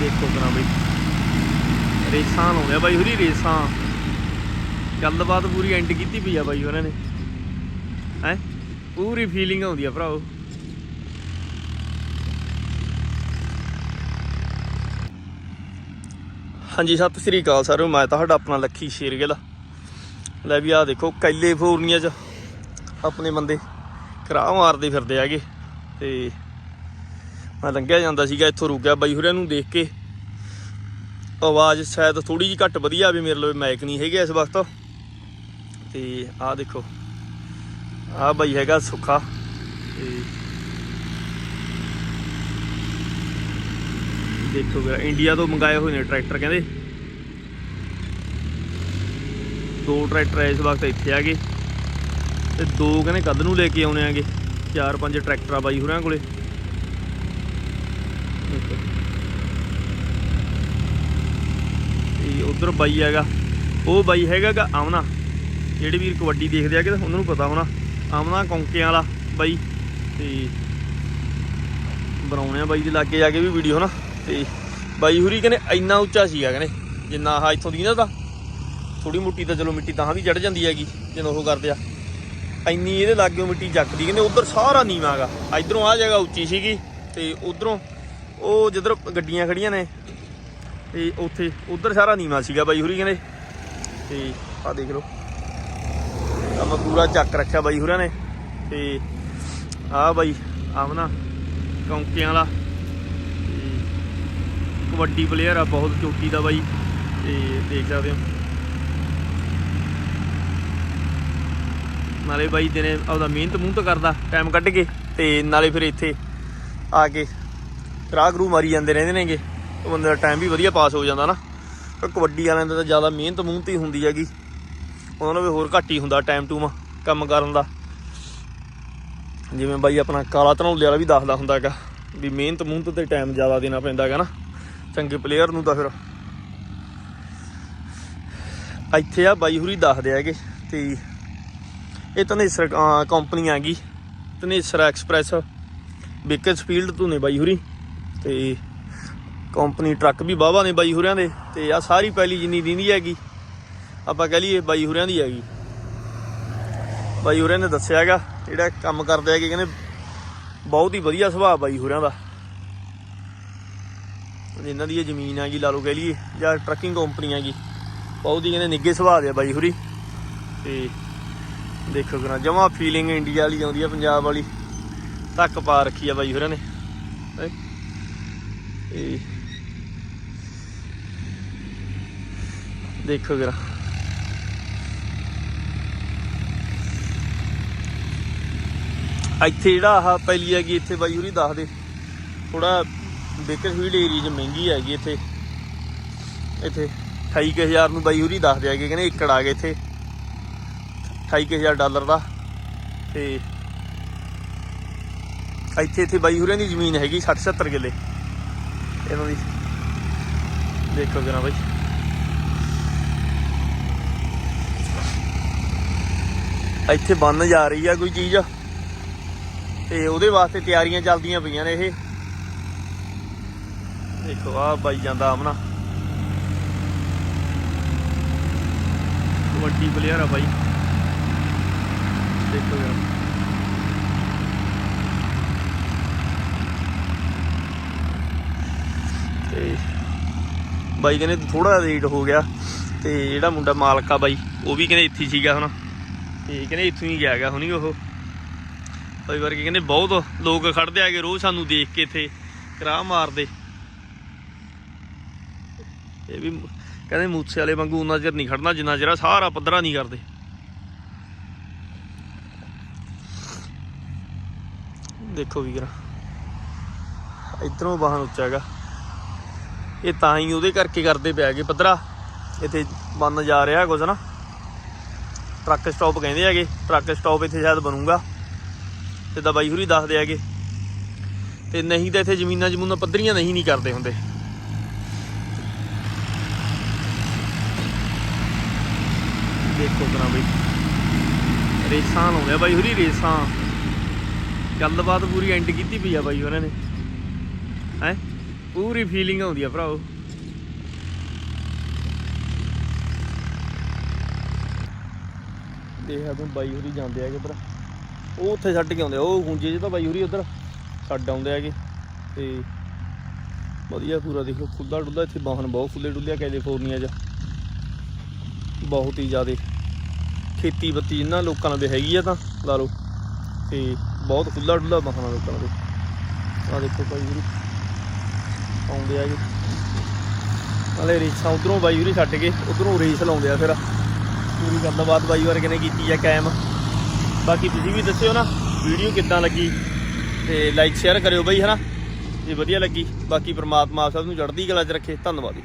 ਦੇਖੋ ਕਰਾਂ ਬਈ। ਰੇਸਾਂ ਲਾਉਂਦੇ ਆ ਬਾਈ, ਹੁਰੀ ਰੇਸਾਂ। ਗੱਲਬਾਤ ਪੂਰੀ ਐਂਡ ਕੀਤੀ ਪਈ ਆ ਬਾਈ ਉਹਨਾਂ ਨੇ। ਹੈ? ਪੂਰੀ ਫੀਲਿੰਗ ਆਉਂਦੀ ਆ ਭਰਾਓ ਹਾਂਜੀ, ਸਤਿ ਸ੍ਰੀ ਅਕਾਲ ਸਾਰਿਓ। ਮੈਂ ਤੁਹਾਡਾ ਆਪਣਾ ਲੱਖੀ ਸ਼ੇਰਗਿੱਲ ਲੈ ਵੀ ਆ ਦੇਖੋ, ਕੈਲੀਫੋਰਨੀਆ ਚ ਆਪਣੇ ਬੰਦੇ ਕਰਾ ਮਾਰਦੇ ਫਿਰਦੇ ਹੈਗੇ। ਤੇ ਮੈਂ ਲੰਘਿਆ ਜਾਂਦਾ ਸੀਗਾ, ਇੱਥੋਂ ਰੁਕ ਗਿਆ ਬਾਈ ਹੁਰਿਆਂ ਨੂੰ ਦੇਖ ਕੇ। ਆਵਾਜ਼ ਸ਼ਾਇਦ ਥੋੜੀ ਜਿਹੀ ਘੱਟ ਵਧੀਆ ਵੀ ਮੇਰੇ ਲਈ ਮਾਈਕ ਨਹੀਂ ਹੈਗੇ ਇਸ ਵਕਤ। ਤੇ ਆਹ ਦੇਖੋ, ਆਹ ਬਾਈ ਹੈਗਾ ਸੁੱਖਾ। ਤੇ ਦੇਖੋ ਵੀਰਾ ਇੰਡੀਆ ਤੋਂ ਮੰਗਾਏ ਹੋਏ ਨੇ ਟਰੈਕਟਰ ਕਹਿੰਦੇ। ਦੋ ਟਰੈਕਟਰ ਇਸ ਵਕਤ ਇੱਥੇ ਆਗੇ ਤੇ ਦੋ ਕਹਿੰਦੇ ਕੱਦ ਨੂੰ ਲੈ ਕੇ ਆਉਣੇ ਆਗੇ। ਚਾਰ ਪੰਜ ਟਰੈਕਟਰ ਆ ਬਾਈ ਹੋਰਾਂ ਕੋਲੇ ਦੇਖੋ ਤੇ ਉਧਰ ਬਾਈ ਹੈਗਾ। ਉਹ ਬਾਈ ਹੈਗਾਗਾ ਆਮਨਾ ਜਿਹੜੇ ਵੀਰ ਕਬੱਡੀ ਦੇਖਦੇ ਆਗੇ ਉਹਨਾਂ ਨੂੰ ਪਤਾ ਹੋਣਾ। ਆਮਨਾ ਕੌਂਕਿਆਂ ਵਾਲਾ ਬਾਈ। ਤੇ ਬਣਾਉਣੇ ਆ ਬਾਈ ਦੇ ਲਾਗੇ ਜਾ ਕੇ ਵੀ ਵੀਡੀਓ ਹਨਾ। ਤੇ ਬਾਈ ਹੁਰੀ ਕਹਿੰਦੇ ਇੰਨਾ ਉੱਚਾ ਸੀਗਾ ਕਹਿੰਦੇ। ਜਿੰਨਾ ਆਹ ਇੱਥੋਂ ਦੀ ਨਾ ਤਾਂ ਥੋੜੀ ਮੁੱਟੀ ਤਾਂ ਚਲੋ ਮਿੱਟੀ ਤਾਂ ਵੀ ਚੜ ਜਾਂਦੀ ਹੈਗੀ, ਜਦੋਂ ਉਹ ਕਰਦੇ ਆ। ਇੰਨੀ ਇਹਦੇ ਲਾਗਿਓ ਮਿੱਟੀ ਜੱਕਦੀ ਕਹਿੰਦੇ, ਉਧਰ ਸਾਰਾ ਨੀਵਾਂ ਗਾ ਇਧਰੋਂ ਆ ਜਗ੍ਹਾ ਉੱਚੀ ਸੀਗੀ ਤੇ ਉਧਰੋਂ ਉਹ ਜਿੱਧਰ ਗੱਡੀਆਂ ਖੜੀਆਂ ਨੇ ਤੇ ਉੱਥੇ ਉਧਰ ਸਾਰਾ ਨੀਵਾਂ ਸੀਗਾ ਬਾਈ ਹੁਰੀ ਕਹਿੰਦੇ। ਤੇ ਆ ਦੇਖ ਲਓ। ਕੰਮ ਪੂਰਾ ਚੱਕ ਰੱਖਿਆ ਬਾਈ ਹੁਰਾਂ ਨੇ। ਤੇ ਆਹ ਬਾਈ ਆਮਨਾ ਕੌਂਕਿਆਂ ਵਾਲਾ। ਤੇ ਕਬੱਡੀ ਪਲੇਅਰ ਆ, ਬਹੁਤ ਚੋਟੀ ਦਾ ਬਾਈ। ਤੇ ਦੇਖ ਸਕਦੇ ਹੋ। ਨਾਲੇ ਬਾਈ ਦਿਨੇ ਆਪਦਾ ਮਿਹਨਤ ਮੂਹਨਤ ਕਰਦਾ ਟਾਈਮ ਕੱਢ ਕੇ ਤੇ ਨਾਲੇ ਫਿਰ ਇੱਥੇ ਆ ਕੇ ਰਾਹ ਗਰੂ ਮਾਰੀ ਜਾਂਦੇ ਰਹਿੰਦੇ ਨੇਗੇ। ਬੰਦੇ ਦਾ ਟਾਈਮ ਵੀ ਵਧੀਆ ਪਾਸ ਹੋ ਜਾਂਦਾ ਨਾ। ਕਿਉਂਕਿ ਕਬੱਡੀ ਵਾਲਿਆਂ ਦਾ ਤਾਂ ਜ਼ਿਆਦਾ ਮਿਹਨਤ ਮੂਹਨਤ ਹੀ ਹੁੰਦੀ ਹੈਗੀ। ਉਹਨਾਂ ਨੂੰ ਵੀ ਹੋਰ ਘੱਟ ਹੀ ਹੁੰਦਾ ਟਾਈਮ ਟੂਮ, ਕੰਮ ਕਰਨ ਦਾ। ਜਿਵੇਂ ਬਾਈ ਆਪਣਾ ਕਾਲਾ ਧਨੌਲੇ ਵਾਲਾ ਵੀ ਦੱਸਦਾ ਹੁੰਦਾ ਹੈਗਾ ਵੀ ਮਿਹਨਤ ਮੂਹਨਤ ਤੇ ਟਾਈਮ ਜ਼ਿਆਦਾ ਦੇਣਾ ਪੈਂਦਾ ਹੈਗਾ ਨਾ। ਚੰਗੇ ਪਲੇਅਰ ਨੂੰ ਤਾਂ ਫਿਰ ਇੱਥੇ ਆ ਬਾਈ ਹੁਰੀ ਦੱਸਦੇ ਹੈਗੇ ਤੇ ਇਹ ਤਨੇਸਰ ਕੰਪਨੀ ਆ ਗਈ ਤਨੇਸਰ ਐਕਸਪ੍ਰੈਸ ਬੇਕਰਸਫੀਲਡ ਤੋਂ ਨੇ ਬਾਈ ਹੁਰੀ। ਤੇ ਕੰਪਨੀ ਟਰੱਕ ਵੀ ਬਾਵਾ ਨੇ ਬਾਈ ਹੁਰਿਆਂ ਦੇ ਤੇ ਆ ਸਾਰੀ ਪਹਿਲੀ ਜਿੰਨੀ ਦਿੰਦੀ ਹੈਗੀ, ਆਪਾਂ ਕਹ ਲਈਏ ਬਾਈ ਹੁਰਿਆਂ ਦੀ ਹੈਗੀ। ਬਾਈ ਹੁਰਿਆਂ ਨੇ ਦੱਸਿਆ ਹੈਗਾ, ਜਿਹੜਾ ਕੰਮ ਕਰਦੇ ਹੈਗੇ ਕਹਿੰਦੇ ਬਹੁਤ ਹੀ ਵਧੀਆ ਸੁਭਾਅ ਬਾਈ ਹੁਰਿਆਂ ਦਾ। ਇਹਨਾਂ ਦੀ ਇਹ ਜ਼ਮੀਨ ਹੈਗੀ ਲਾ ਲਓ ਕਹ ਲਈਏ, ਜਾਂ ਟਰੱਕਿੰਗ ਕੰਪਨੀ ਹੈਗੀ, ਬਹੁਤ ਹੀ ਕਹਿੰਦੇ ਨਿੱਗੇ ਸੁਭਾਅ ਦੇ ਆ ਬਾਈ ਹੁਰੀ। ਤੇ ਦੇਖੋ ਕਰਾਂ, ਜਮਾ ਫੀਲਿੰਗ ਇੰਡੀਆ ਵਾਲੀ ਆਉਂਦੀ ਆ, ਪੰਜਾਬ ਵਾਲੀ। ਤੱਕ ਪਾ ਰੱਖੀ ਆ ਬਾਈ ਹੋਰਾਂ ਨੇ। ਹੈਂ। ਦੇਖੋ ਕਰਾਂ ਇੱਥੇ ਜਿਹੜਾ ਆਹ ਪਹਿਲੀ ਹੈਗੀ, ਇੱਥੇ ਬਾਈ ਹੋਰੀ ਦੱਸ ਦੇ। ਥੋੜਾ ਬੇਕਰਫੀਲਡ ਏਰੀਆ 'ਚ ਮਹਿੰਗੀ ਹੈਗੀ ਇੱਥੇ। ਇੱਥੇ 28000 ਨੂੰ ਬਾਈ ਹੋਰੀ ਦੱਸਦੇ ਹੈਗੇ ਕਹਿੰਦੇ ਏਕੜ ਆ ਗਏ ਇੱਥੇ। 28000 ਡਾਲਰ ਦਾ। ਤੇ ਇੱਥੇ ਇੱਥੇ ਬਾਈ ਹੁਰਿਆਂ ਦੀ ਜ਼ਮੀਨ ਹੈਗੀ 60 70 ਕਿੱਲੇ। ਇਹਨਾਂ ਦੀ ਦੇਖੋ ਜਰਾ ਬਾਈ। ਇੱਥੇ ਬੰਨ ਜਾ ਰਹੀ ਆ ਕੋਈ ਚੀਜ਼। ਤੇ ਉਹਦੇ ਵਾਸਤੇ ਤਿਆਰੀਆਂ ਚੱਲਦੀਆਂ ਪਈਆਂ ਨੇ ਇਹ। ਦੇਖੋ ਆ ਬਾਈ ਜਾਂਦਾ ਆਮਨਾ ਕਬੱਡੀ ਪਲੇਅਰ ਆ ਬਾਈ। ਦੇਖੋ ਯਾਰ। ਤੇ ਬਾਈ ਕਹਿੰਦੇ ਥੋੜਾ ਲੇਟ ਹੋ ਗਿਆ। ਤੇ ਜਿਹੜਾ ਮੁੰਡਾ ਮਾਲਕ ਆ ਬਾਈ, ਉਹ ਵੀ ਕਹਿੰਦੇ ਇੱਥੇ ਸੀਗਾ ਹੁਣ ਤੇ ਕਹਿੰਦੇ ਇੱਥੋਂ ਹੀ ਗਿਆ ਗਾ ਹੁਣੀ ਉਹ। ਬਾਈ ਵਰਗੇ ਕਹਿੰਦੇ ਬਹੁਤ ਲੋਕ ਖੜਦੇ ਆਗੇ ਰੋਜ਼ ਸਾਨੂੰ ਦੇਖ ਕੇ ਇੱਥੇ, ਕਰਾਹ ਮਾਰਦੇ। ਇਹ ਵੀ ਕਹਿੰਦੇ ਮੂਸੇ ਵਾਲੇ ਵਾਂਗੂ ਉਹਨਾਂ ਚਿਰ ਨਹੀਂ ਖੜਨਾ, ਜਿੰਨਾ ਚਿਰ ਸਾਰਾ ਪੱਧਰਾ ਨਹੀਂ ਕਰਦੇ। ਦੇਖੋ ਵੀਰ, ਇਧਰੋਂ ਵਾਹਨ ਉੱਚਾ ਹੈਗਾ। ਇਹ ਤਾਂ ਹੀ ਉਹਦੇ ਕਰਕੇ ਕਰਦੇ ਪਿਆ ਗਏ ਪੱਧਰਾ। ਇੱਥੇ ਬੰਨ ਜਾ ਰਿਹਾ ਕੁਝ ਨਾ। ਟਰੱਕ ਸਟਾਪ ਕਹਿੰਦੇ ਹੈਗੇ, ਟਰੱਕ ਸਟਾਪ ਇੱਥੇ ਸ਼ਾਇਦ ਬਣੂਗਾ। ਤੇ ਬਾਈ ਹੁਰੀ ਦੱਸਦੇ ਹੈਗੇ। ਤੇ ਨਹੀਂ ਤਾਂ ਇੱਥੇ ਜ਼ਮੀਨਾਂ ਜਮੂਨਾਂ ਪੱਧਰੀਆਂ ਨਹੀਂ ਨਹੀਂ ਕਰਦੇ ਹੁੰਦੇ। ਦੇਖੋ ਕਰਾਂ ਬਈ। ਰੇਸਾਂ ਲਾਉਂਦੇ ਬਾਈ ਹੁਰੀ, ਰੇਸਾਂ। ਗੱਲਬਾਤ ਪੂਰੀ ਐਂਡ ਕੀਤੀ ਪਈ ਆ ਬਾਈ ਉਹਨਾਂ ਨੇ। ਹੈ? ਪੂਰੀ ਫੀਲਿੰਗ ਆਉਂਦੀ ਆ ਭਰਾਓ ਦੇਖਿਆ ਤੂੰ ਬਾਈ ਹੋਰੀ ਜਾਂਦੇ ਹੈਗੇ ਉਧਰ। ਉਹ ਉੱਥੇ ਛੱਡ ਕੇ ਆਉਂਦੇ ਆ, ਉਹ ਗੁੰਜੇ ਚ ਤਾਂ ਬਾਈ ਹੋਰੀ ਉਧਰ ਛੱਡ ਆਉਂਦੇ ਹੈਗੇ। ਤੇ ਵਧੀਆ ਪੂਰਾ ਦੇਖੋ ਖੁੱਲਾ ਡੁੱਲਾ ਇੱਥੇ ਵਾਹਨ ਬਹੁਤ ਖੁੱਲੇ ਡੁੱਲਿਆ ਕੈਲੀਫੋਰਨੀਆ 'ਚ। ਬਹੁਤ ਹੀ ਜ਼ਿਆਦਾ ਖੇਤੀ ਬੱਤੀ ਇਹਨਾਂ ਲੋਕਾਂ ਨਾਲ ਦੇ ਹੈਗੀ ਆ ਤਾਂ, ਲਾ ਲਓ। ਤੇ ਬਹੁਤ ਖੁੱਲਾ ਡੁੱਲਾ ਵਾਹਨ ਲੋਕਾਂ ਦੇ ਆ ਦੇਖੋ ਬਾਈ ਹੋਰੀ ਆਉਂਦੇ ਆ ਜੀ ਨਾਲੇ ਰੇਸਾਂ ਉਧਰੋਂ ਬਾਈ ਹੋਰੀ ਛੱਡ ਕੇ, ਉਧਰੋਂ ਰੇਸ ਲਾਉਂਦੇ ਆ ਫਿਰ। ਪੂਰੀ ਗੱਲਬਾਤ ਬਾਈ ਵਰਗੇ ਨੇ ਕੀਤੀ ਹੈ ਕਾਇਮ। ਬਾਕੀ ਤੁਸੀਂ ਵੀ ਦੱਸਿਓ ਨਾ, ਵੀਡੀਓ ਕਿੱਦਾਂ ਲੱਗੀ ਤੇ ਲਾਈਕ ਸ਼ੇਅਰ ਕਰਿਓ ਬਾਈ, ਹਨਾ? ਜੇ ਵਧੀਆ ਲੱਗੀ, ਬਾਕੀ ਪ੍ਰਮਾਤਮਾ ਆਪ ਸਭ ਨੂੰ ਚੜ੍ਹਦੀ ਕਲਾ 'ਚ ਰੱਖੇ। ਧੰਨਵਾਦ ਜੀ।